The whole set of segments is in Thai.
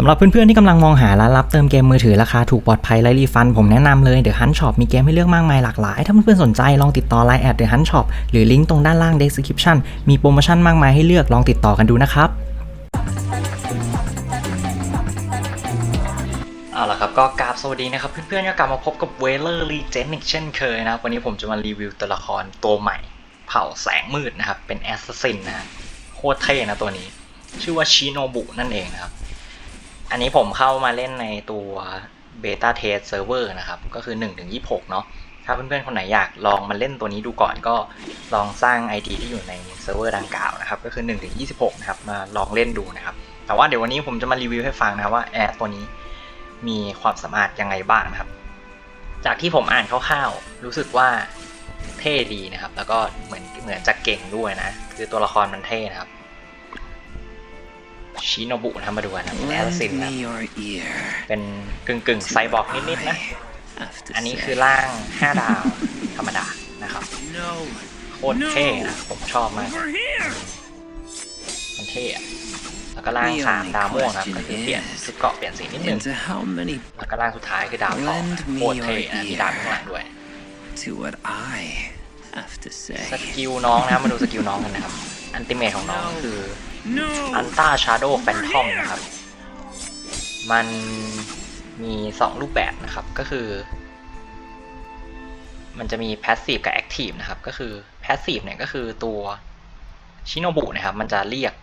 สำหรับเพื่อนๆที่กำลังมองหาร้านรับเติมเกมมือถือราคาถูกปลอดภัยและรีฟัน ผมแนะนำเลย The Hunt Shop มีเกมให้เลือกมากมายหลากหลาย ถ้าเพื่อนๆสนใจลองติดต่อ Line แอด The Hunt Shop หรือลิงก์ตรงด้านล่าง description มีโปรโมชั่นมากมายให้เลือกลองติดต่อกันดูนะครับเอาละครับก็กราบสวัสดีนะครับ เพื่อนๆก็กลับมาพบกับเวเลอร์รีเจนอีกเช่นเคยนะครับ วันนี้ผมจะมารีวิวตัวละครตัวใหม่ เผ่าแสงมืดนะครับเป็นแอสซัสซินนะฮะโคตรเท่นะตัวนี้ ชื่อว่าชิโนบุนั่นเองนะครับ อันนี้ผมเข้ามาเล่นในตัวเบต้าเทสเซิร์ฟเวอร์นะครับ ก็คือ 1-26 เนาะถ้าเพื่อนๆ คนไหนอยากลองมาเล่นตัวนี้ดูก่อนก็ลองสร้าง ID ที่อยู่ในเซิร์ฟเวอร์ดังกล่าวนะครับ ก็คือ 1-26 นะครับ มาลองเล่นดูนะครับ แต่ว่าเดี๋ยววันนี้ผมจะมารีวิวให้ฟังนะครับว่าแอร์ตัวนี้มีความสามารถยังไงบ้างนะครับ จากที่ผมอ่านคร่าวๆ รู้สึกว่าเท่ดีนะครับ แล้วก็เหมือนเหมือนจะเก่งด้วยนะ คือตัวละครมันเท่นะครับ ชิโนบุนะมาดูกันนะเป็นแอสซิน Lend นะ me your ear. เป็นกึ่งกึ่งๆไซบอร์กนิดๆนะ I have to อันนี้ say. คือร่าง 5 ดาวธรรมดานะครับ No. โคตรเท่นะผมชอบมาก Over here. มันเท่อะแล้วก็ร่างสามดาวม่วงนะครับก็คือเปลี่ยนชุดเกราะเปลี่ยนสีนิดนึง Into how many แล้วก็ร่างสุดท้ายคือดาวทองนะโคตรเท่นะมีดาวข้างหลังด้วย to what I have to ส say. กิลน้องนะครับมาดูสกิลน้องกันนะครับ อันติเมทของน้องก็คือ อันต้าชาร์โดแฟนทอมนะครับ มันมี2รูปแบบนะครับ ก็คือ มันจะมี Passive กับ Active นะครับ ก็คือ Passive เนี่ยก็คือตัวชิโนบุนะครับ มันจะเรียก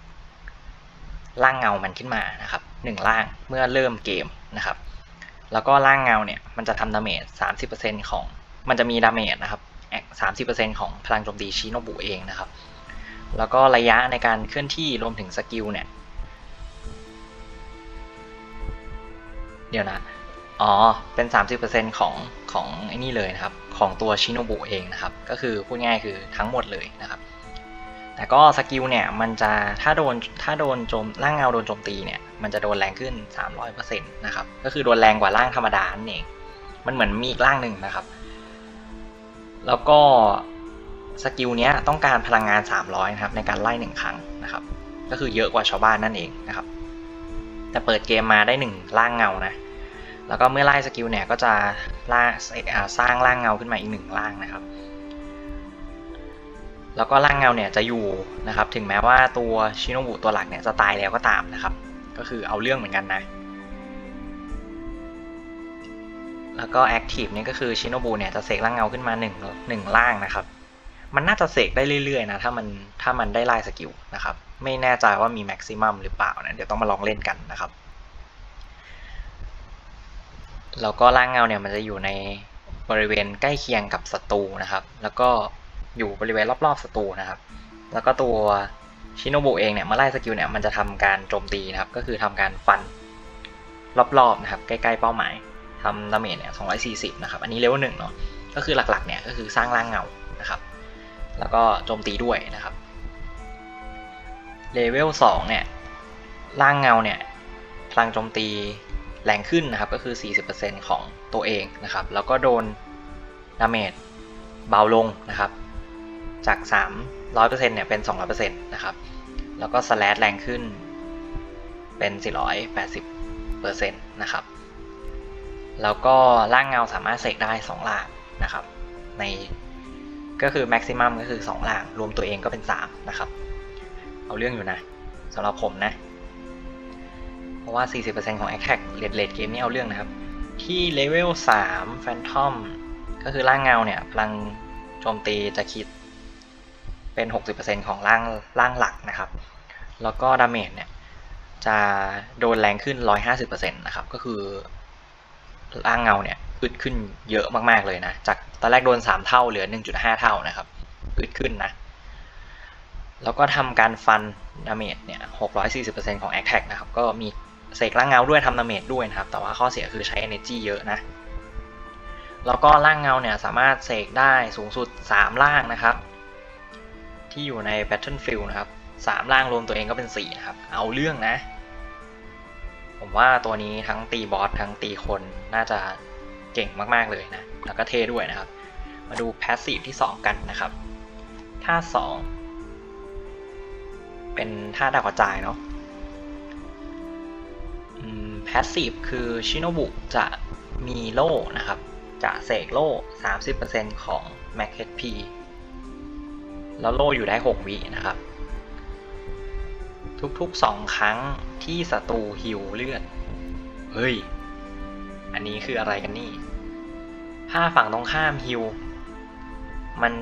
ร่างเงามันขึ้นมานะครับหนึ่งร่างเมื่อเริ่มเกมนะครับ แล้วก็ร่างเงาเนี่ย มันจะทำดาเมจ30%ของ มันจะมีดาเมจนะครับ30%ของพลังโจมตีชิโนบุเองนะครับ แล้วก็ระยะในการเคลื่อนที่รวมถึงสกิลเนี่ย เดี๋ยวนะ อ๋อ เป็น 30%ของของไอ้นี่เลยนะครับ ของตัวชิโนบุเองนะครับ ก็คือพูดง่ายคือทั้งหมดเลยนะครับ แต่ก็สกิลเนี่ยมันจะถ้าโดนถ้าโดนโจมร่างเงาโดนโจมตีเนี่ยมันจะโดนแรงขึ้น 300%นะครับ ก็คือโดนแรงกว่าร่างธรรมดานั่นเอง มันเหมือนมีอีกร่างหนึ่งนะครับ แล้วก็ สกิลนี้ต้องการพลังงาน 300นะครับในการไล่หนึ่งครั้งนะครับ ก็คือเยอะกว่าชาวบ้านนั่นเองนะครับ แต่เปิดเกมมาได้หนึ่งร่างเงานะ แล้วก็เมื่อไล่สกิลเนี่ยก็จะล่าสร้างร่างเงาขึ้นมาอีกหนึ่งร่างนะครับ แล้วก็ร่างเงาเนี่ยจะอยู่นะครับ ถึงแม้ว่าตัวชิโนบุตัวหลักเนี่ยจะตายแล้วก็ตามนะครับ ก็คือเอาเรื่องเหมือนกันนะแล้วก็ Active เนี่ยก็คือชิโนบุเนี่ยจะเสกร่างเงาขึ้นมาหนึ่งหนึ่งร่างนะครับ มันน่าจะเสกได้เรื่อยๆนะถ้ามันถ้ามันได้ไล่สกิลนะครับ ไม่แน่ใจว่ามีแม็กซิมัมหรือเปล่านะเดี๋ยวต้องมาลองเล่นกันนะครับแล้วก็ร่างเงาเนี่ยมันจะอยู่ในบริเวณใกล้เคียงกับศัตรูนะครับ แล้วก็อยู่บริเวณรอบๆศัตรูนะครับ แล้วก็ตัวชิโนบุเองเนี่ยเมื่อไล่สกิลเนี่ยมันจะทำการโจมตีนะครับ ก็คือทำการฟันรอบๆนะครับ ใกล้ๆเป้าหมายทำดาเมจเนี่ย240 นะครับ อันนี้เลเวลหนึ่งเนาะ ก็คือหลักๆเนี่ยก็คือสร้างร่างเงานะครับ แล้วก็โจมตีด้วยนะครับเลเวล2เนี่ยร่างเงาเนี่ยพลังโจมตีแรงขึ้นนะครับก็คือ 40%ของตัวเองนะครับ แล้วก็โดนดาเมจเบาลงนะครับ จาก 300%เนี่ยเป็น 200%นะครับ แล้วก็สแลดแรงขึ้นเป็น 480%นะครับ แล้วก็ร่างเงาสามารถเสกได้ 2 ล่างนะครับ ใน ก็คือแม็กซิมัมก็คือ 2 ล่าง รวมตัวเองก็เป็น 3 นะครับ เอาเรื่องอยู่นะสำหรับผมนะ เพราะว่า 40%ของ Attack เลดเลดเกมนี่เอาเรื่องนะครับ ที่เลเวล3 Phantom ก็คือร่างเงาเนี่ยพลังโจมตีจะคิดเป็น 60%ของร่างร่างหลักนะครับ แล้วก็ดาเมจเนี่ยจะโดนแรงขึ้น 150%นะครับ ก็คือร่างเงาเนี่ย อึดขึ้นเยอะมากๆเลยนะ จากตอนแรกโดน 3 เท่าเหลือ 1.5 เท่านะครับอึดขึ้นนะ แล้วก็ทำการฟันดาเมจเนี่ย 640%ของ Attack นะครับ ก็มีเสกร่างเงาด้วยทำดาเมจด้วยนะครับ แต่ว่าข้อเสียคือใช้ Energy เยอะนะ แล้วก็ร่างเงาเนี่ยสามารถเสกได้สูงสุด 3 ร่างนะครับ ที่อยู่ใน Battlefield นะครับ 3 ร่างรวมตัวเองก็เป็น 4 นะครับ เอาเรื่องนะผมว่าตัวนี้ทั้งตีบอสทั้งตีคนน่าจะ เก่งมากๆเลยนะ แล้วก็เท่ด้วยนะครับ มาดูแพสซีฟที่ 2 กันนะครับ ท่า 2 เป็นท่าดาวกระจายเนาะอืม Passive คือชิโนบุจะมีโล่นะครับ จะเสกโล่ 30%ของ Max HP แล้วโล่อยู่ได้ 6 วินะครับ ทุกๆ 2 ครั้งที่ศัตรูฮิวเลือด เฮ้ย อันนี้คืออะไรกันนี่ ถ้าฝั่งตรงข้ามฮิว มัน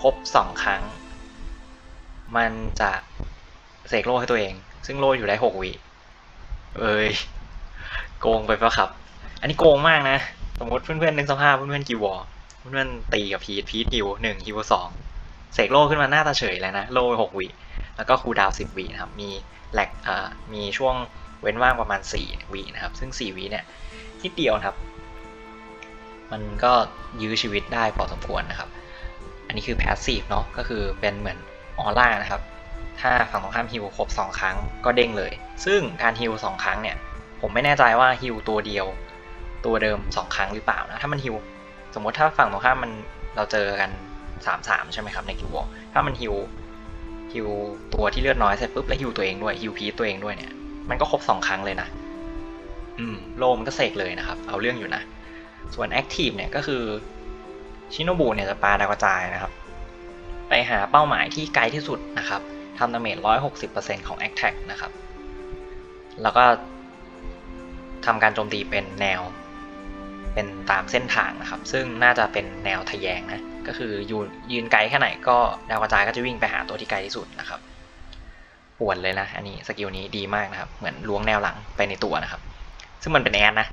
ครบ2ครั้ง มันจะเสกโล่ให้ตัวเอง ซึ่งโล่อยู่ได้6วิ เอ้ย โกงไปปะครับ อันนี้โกงมากนะ สมมติเพื่อนๆนึกสภาพเพื่อนๆกิววอร์เพื่อนๆตีกับพีทพีทฮิวหนึ่งฮิวสองเสกโล่ขึ้นมาหน้าตาเฉยเลยนะ โล่หกวิแล้วก็คูดาวสิบวินะครับ มีแลกมีช่วงเว้นว่างประมาณสี่วินะครับ ซึ่งสี่วิเนี่ย นิดเดียวครับ มันก็ยื้อชีวิตได้พอสมควรนะครับ อันนี้คือแพสซีฟเนาะก็คือเป็นเหมือนออร่านะครับ ถ้าฝั่งตรงข้ามฮิวครบ 2 ครั้งก็เด้งเลย ซึ่งการฮิว2ครั้งเนี่ย ผมไม่แน่ใจว่าฮิวตัวเดียว ตัวเดิม 2 ครั้งหรือเปล่านะ ถ้ามันฮิวสมมติถ้าฝั่งตรงข้ามมันเราเจอกัน3-3ใช่ไหมครับในกิววอถ้ามันฮิวฮิวตัวที่เลือดน้อยเสร็จปุ๊บแล้วฮิวตัวเองด้วยฮิวพีตัวเองด้วยเนี่ยมันก็ครบ 2 ครั้งเลยนะ โลมันก็เสกเลยนะครับ เอาเรื่องอยู่นะ ส่วนแอคทีฟเนี่ยก็คือชิโนบุเนี่ยจะปาดาวกระจายนะครับ ไปหาเป้าหมายที่ไกลที่สุดนะครับทำดาเมจ160%ของ Attack นะครับ แล้วก็ทำการโจมตีเป็นแนว เป็นตามเส้นทางนะครับ ซึ่งน่าจะเป็นแนวทะแยงนะ ก็คือยืนยืนไกลแค่ไหนก็ดาวกระจายก็จะวิ่งไปหาตัวที่ไกลที่สุดนะครับปวดเลยนะ อันนี้สกิลนี้ดีมากนะครับ เหมือนล้วงแนวหลังไปในตัวนะครับ ซึ่งมันเป็นแอนนะ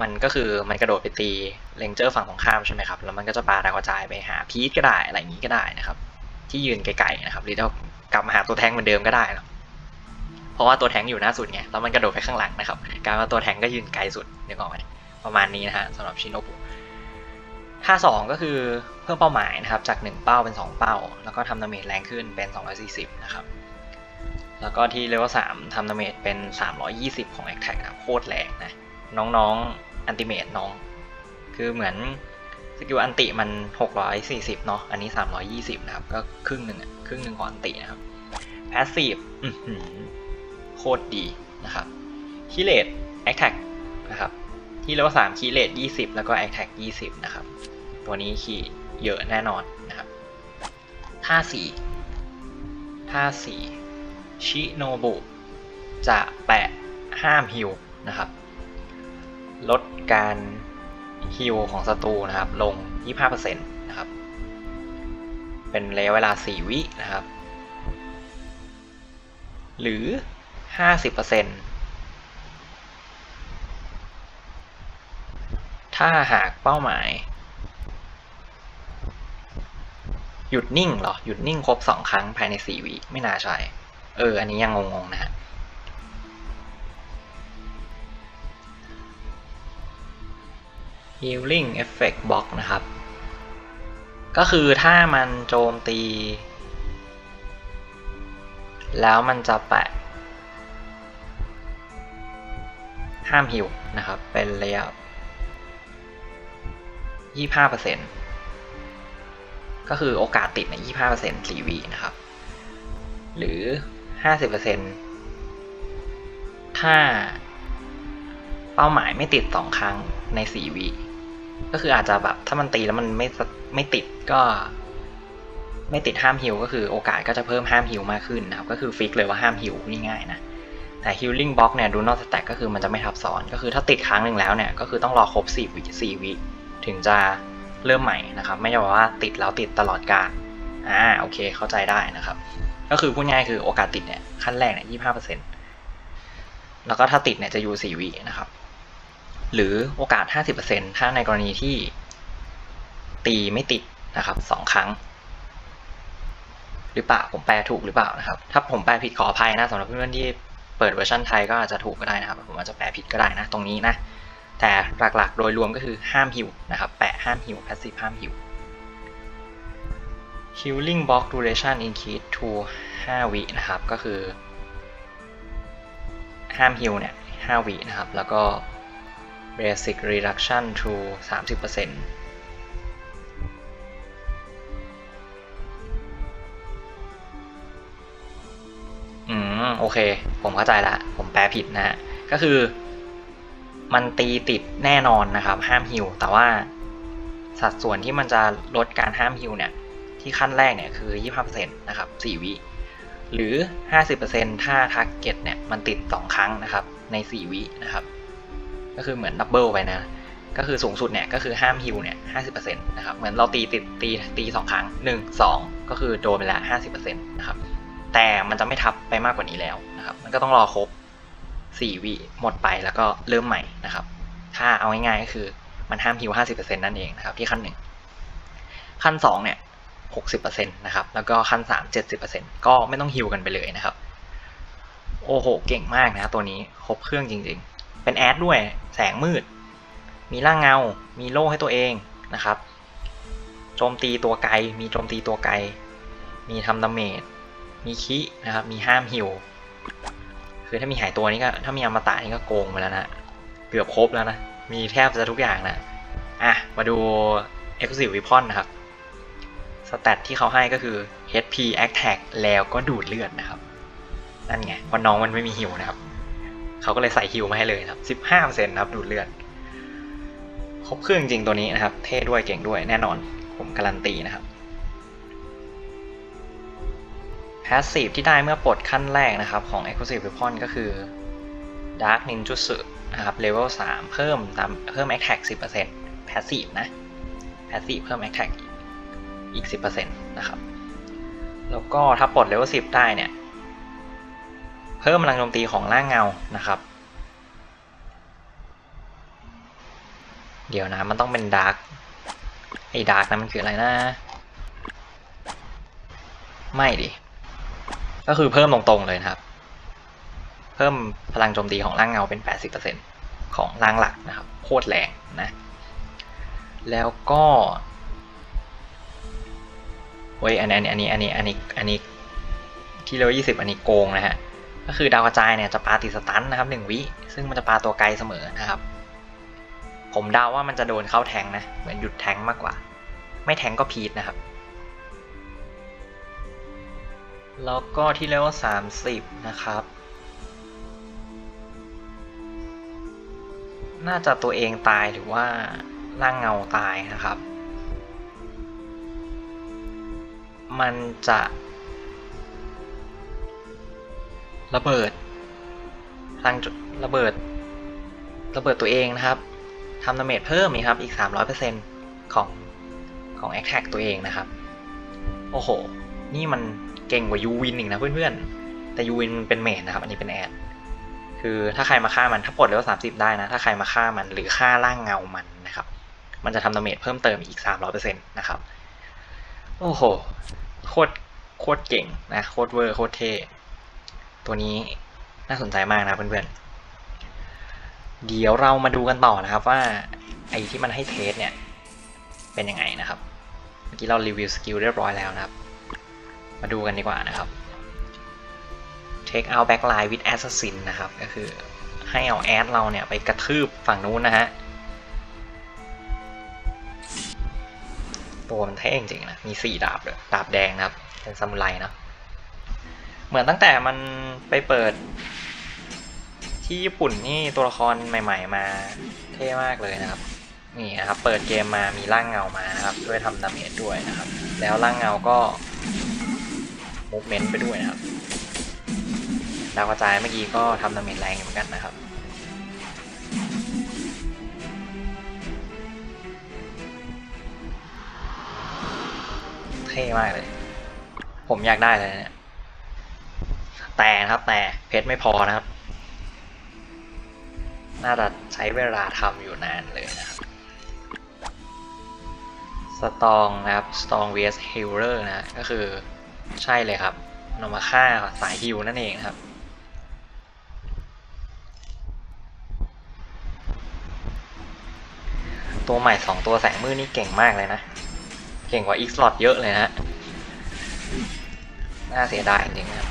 มันก็คือมันกระโดดไปตีเลนเจอร์ฝั่งตรงข้ามใช่ไหมครับ แล้วมันก็จะปาดาวกระจายไปหาพีทก็ได้ อะไรอย่างนี้ก็ได้นะครับ ที่ยืนไกลๆนะครับ หรือจะกลับมาหาตัวแทงเหมือนเดิมก็ได้นะเพราะว่าตัวแทงอยู่หน้าสุดไง แล้วมันกระโดดไปข้างหลังนะครับ การว่าตัวแทงก็ยืนไกลสุดนึกออกไหมประมาณนี้นะฮะสำหรับชินโนบุท่าสองก็คือเพิ่มเป้าหมายนะครับ จาก 1 เป้าเป็น 2 เป้า แล้วก็ทำดาเมจแรงขึ้นเป็น 240 นะครับ แล้วก็ที่เลเวล3ทำดาเมจเป็น 320 ของ Attack นะครับโคตรแรงนะ น้องๆอันติเมตน้อง คือเหมือนสกิลอันติมัน 640 เนาะอันนี้ 320 นะครับ ก็ครึ่งหนึ่งครึ่งหนึ่งของอันตินะครับพาสซีฟโคตรดีนะครับคีเลตแอคแท็กนะครับที่เรียกว่า3คีเลต20 แล้วก็แอคแท็ก20 นะครับ ตัวนี้คีย์เยอะแน่นอนนะครับท่า4ท่า4 ชิโนบุจะแปะห้ามฮิวนะครับ ลดการฮิลของศัตรูนะครับ ลง 25%นะครับ เป็นระยะเวลา 4 วินะครับ หรือ 50%ถ้าหากเป้าหมาย หยุดนิ่งเหรอ หยุดนิ่งครบ 2 ครั้งภายใน 4 วิไม่น่าใช่ เออ อันนี้ยังงงๆนะฮะ Healing Effect Box นะครับ ก็คือถ้ามันโจมตี แล้วมันจะแปะ ห้ามฮิวนะครับ เป็นระยะ 25%ก็คือโอกาสติดในย25% 4วินะครับ หรือ 50%ถ้าเป้าหมายไม่ติด 2 ครั้งใน 4 วิก็คืออาจจะแบบถ้ามันตีแล้วมันไม่ไม่ติดก็ ไม่ติดห้ามฮิวก็คือโอกาสก็จะเพิ่มห้ามฮิวมากขึ้นนะครับ ก็คือฟิกเลยว่าห้ามฮิวง่ายๆนะแต่ healing box เนี่ย do not stack ก็คือมันจะไม่ทับซ้อนก็คือถ้าติดครั้งหนึ่งแล้วเนี่ยก็คือต้องรอครบ4วิ4วิถึงจะเริ่มใหม่นะครับ ไม่ใช่ว่าติดแล้วติดตลอดการอ่าโอเคเข้าใจได้นะครับ ก็คือพูดง่ายคือโอกาสติดเนี่ยขั้นแรกเนี่ย25%แล้วก็ถ้าติดเนี่ยจะอยู่4วินะครับ หรือโอกาส50%ถ้าในกรณีที่ตีไม่ติดนะครับ2ครั้ง หรือเปล่าผมแปลถูกหรือเปล่านะครับ ถ้าผมแปลผิดขออภัยนะสำหรับเพื่อนๆที่เปิดเวอร์ชันไทยก็อาจจะถูกก็ได้นะครับ ผมอาจจะแปลผิดก็ได้นะตรงนี้นะแต่หลักๆ โดยรวมก็คือห้ามฮิวนะครับ แปะห้ามฮิว passive ห้ามฮิว healing box duration increase to 5 วินะครับ ก็คือ ห้ามฮิวเนี่ย 5 วินะครับ แล้วก็ basic reduction to 30%อืม โอเค ผมเข้าใจละ ผมแปลผิดนะฮะก็คือ มันตีติดแน่นอนนะครับ ห้ามฮิวแต่ว่าสัดส่วนที่มันจะลดการห้ามฮิวเนี่ย ที่ขั้นแรกเนี่ยคือ 25%นะครับ 4 วิหรือ 50%ถ้าทาร์เก็ตเนี่ยมันติด 2 ครั้งนะครับ ใน 4 วินะครับ ก็คือเหมือนดับเบิลไปนะ ก็คือสูงสุดเนี่ยก็คือห้ามฮิวเนี่ย 50%นะครับ เหมือนเราตีติดตีตีสองครั้ง 1 2 ก็คือโดนไปละ 50%นะครับ แต่มันจะไม่ทับไปมากกว่านี้แล้วนะครับ มันก็ต้องรอครบ 4 วิหมดไปแล้วก็เริ่มใหม่นะครับ ถ้าเอาง่ายๆก็คือมันห้ามฮิว 50%นั่นเองนะครับที่ขั้นหนึ่งขั้น 2 เนี่ย 60%นะครับ แล้วก็ขั้น 3 70%ก็ไม่ต้องฮิวกันไปเลยนะครับ โอ้โห เก่งมากนะตัวนี้ ครบเครื่องจริงๆ เป็นแอดด้วย แสงมืด มีร่างเงา มีโล่ให้ตัวเองนะครับ โจมตีตัวไกล มีโจมตีตัวไกล มีทำดาเมจ มีคินะครับ มีห้ามฮิว คือถ้ามีหายตัวนี้ก็ ถ้ามีอมตะนี่ก็โกงไปแล้วนะ เกือบครบแล้วนะ มีแทบจะทุกอย่างนะ อะ มาดู Exclusive Weapon นะครับ สแตทที่เขาให้ก็คือ HP Attack แล้วก็ดูดเลือดนะครับ นั่นไงเพราะน้องมันไม่มีฮิวนะครับ เขาก็เลยใส่ฮิวมาให้เลยครับ15%นะครับดูดเลือด ครบเครื่องจริงตัวนี้นะครับ เท่ด้วยเก่งด้วยแน่นอน ผมการันตีนะครับ Passive ที่ได้เมื่อปลดขั้นแรกนะครับ ของ Exclusive Weapon ก็คือ Dark Ninjutsu นะครับ Level 3เพิ่มตามเพิ่ม Attack 10% Passive นะ Passive เพิ่ม Attack อีก อีก 10%นะครับ แล้วก็ถ้าปลด Level 10 ได้เนี่ย เพิ่มพลังโจมตีของร่างเงานะครับ เดี๋ยวนะ มันต้องเป็น Dark ไอ้ Dark นั้นมันคืออะไรนะ ไม่ดิ ก็คือเพิ่มตรงๆเลยนะครับ เพิ่มพลังโจมตีของร่างเงาเป็น 80%ของร่างหลักนะครับ โคตรแรงนะ แล้วก็ เว้ยอันนี้อันนี้อันนี้อันนี้อันนี้ที่เลเวลยี่สิบอันนี้โกงนะฮะก็คือดาวกระจายเนี่ยจะปาติดสตันนะครับหนึ่งวิซึ่งมันจะปาตัวไกลเสมอนะครับ ผมเดาว่ามันจะโดนเข้าแทงนะ เหมือนหยุดแทงมากกว่า ไม่แทงก็พีทนะครับ แล้วก็ที่เลเวลสามสิบนะครับ น่าจะตัวเองตายหรือว่าร่างเงาตายนะครับ มันจะ ระเบิดพลังระเบิด ระเบิดตัวเองนะครับทำดาเมจเพิ่มอีกครับอีก 300%ของของ a อ t a c ตัวเองนะครับ โอ้โห นี่มันเก่งกว่ายูวินอีกนะเพื่อนๆ แต่ยูวินมันเป็นเมจนะครับ อันนี้เป็นแอด คือถ้าใครมาฆ่ามันถ้าปลดเลเวลสามสิบได้นะ ถ้าใครมาฆ่ามันหรือฆ่าร่างเงามันนะครับ มันจะทำดาเมจเพิ่มเติมอีกสามร้อยเปอร์เซ็นต์นะครับ โอ้โห โคตร โคตรเก่งนะ โคตรเวอร์ โคตรเท่ ตัวนี้น่าสนใจมากนะเพื่อนๆ เดี๋ยวเรามาดูกันต่อนะครับว่า ไอ้ที่มันให้เทสเนี่ย เป็นยังไงนะครับ เมื่อกี้เรารีวิวสกิลเรียบร้อยแล้วนะครับ มาดูกันดีกว่านะครับ take out backline with assassin นะครับ ก็คือให้เอาแอดเราเนี่ยไปกระทืบฝั่งนู้นนะฮะ ตัวมันเท่จริงๆนะ มีสี่ดาบเลยดาบแดงนะครับ เป็นซามูไรนะ เหมือนตั้งแต่มันไปเปิด ที่ญี่ปุ่นนี่ตัวละครใหม่ ๆ มาเท่มากเลยนะครับ นี่นะครับ เปิดเกมมามีร่างเงามานะครับ ช่วยทำดาเมจด้วยนะครับ แล้วร่างเงาก็มูฟเมนต์ไปด้วยนะครับ ดาวกระจายเมื่อกี้ก็ทำดาเมจแรงเหมือนกันนะครับ เท่มากเลย ผมอยากได้เลยเนี่ยแต่นะครับแต่เพชรไม่พอนะครับ น่าจะใช้เวลาทำอยู่นานเลยนะครับสตองนะครับสตอง vs healer นะก็คือใช่เลยครับนำมาฆ่าสายฮิวนั่นเองครับ ตัวใหม่สองตัวแสงมืดนี่เก่งมากเลยนะ เก่งกว่า X slot เยอะเลยนะฮะน่าเสียดายจริงครับ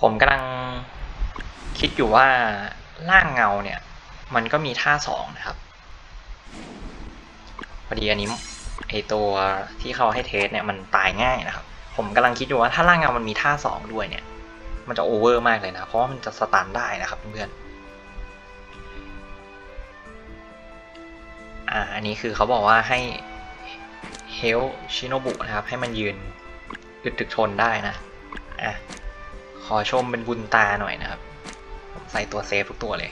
ผมกำลังคิดอยู่ว่าร่างเงาเนี่ย มันก็มีท่าสองนะครับ ดีอันนี้ไอตัวที่เขาให้เทสเนี่ยมันตายง่ายนะครับ ผมกำลังคิดอยู่ว่าถ้าร่างเงามันมีท่าสองด้วยเนี่ย มันจะโอเวอร์มากเลยนะ เพราะว่ามันจะสตันได้นะครับเพื่อนอ่าอันนี้คือเขาบอกว่าให้เฮลชิโนบุนะครับ ให้มันยืนอึดถึกทนได้นะอะขอชมเป็นบุญตาหน่อยนะครับ ใส่ตัวเซฟทุกตัวเลย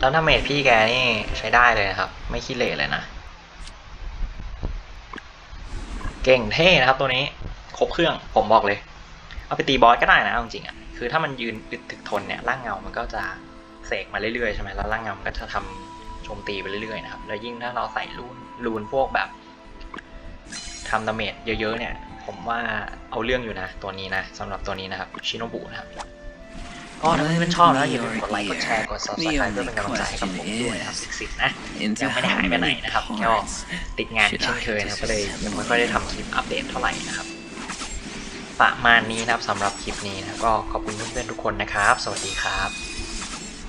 แล้วถ้าเมจพี่แกนี่ใช้ได้เลยนะครับ ไม่ขี้เหร่เลยนะ เก่งเท่นะครับตัวนี้ ครบเครื่องผมบอกเลย เอาไปตีบอสก็ได้นะจริงๆอะคือถ้ามันยืนอึดถึกทนเนี่ยร่างเงามันก็จะเสกมาเรื่อยๆใช่ไหมแล้วร่างเงามันก็จะทำโจมตีไปเรื่อยๆนะครับแล้วยิ่งถ้าเราใส่รูนรูนพวกแบบทำดาเมจเยอะๆเนี่ย ผมว่าเอาเรื่องอยู่นะ ตัวนี้นะสำหรับตัวนี้นะครับชิโนบุนะครับ ก็ถ้าเพื่อนๆชอบแล้วอย่าลืมกดไลค์กดแชร์กด subscribe เพื่อเป็นกำลังใจให้กับผมด้วยนะครับสิบๆนะ Into ยังไม่ได้ how หายไปไหน many นะครับก็ parts ติดงานเช่นเคยนะครับก็เลยยังไม่ค่อยได้ทำคลิปอัปเดตเท่าไหร่นะครับประมาณนี้นะครับสำหรับคลิปนี้นะก็ขอบคุณเพื่อนๆทุกคนนะครับ สวัสดีครับ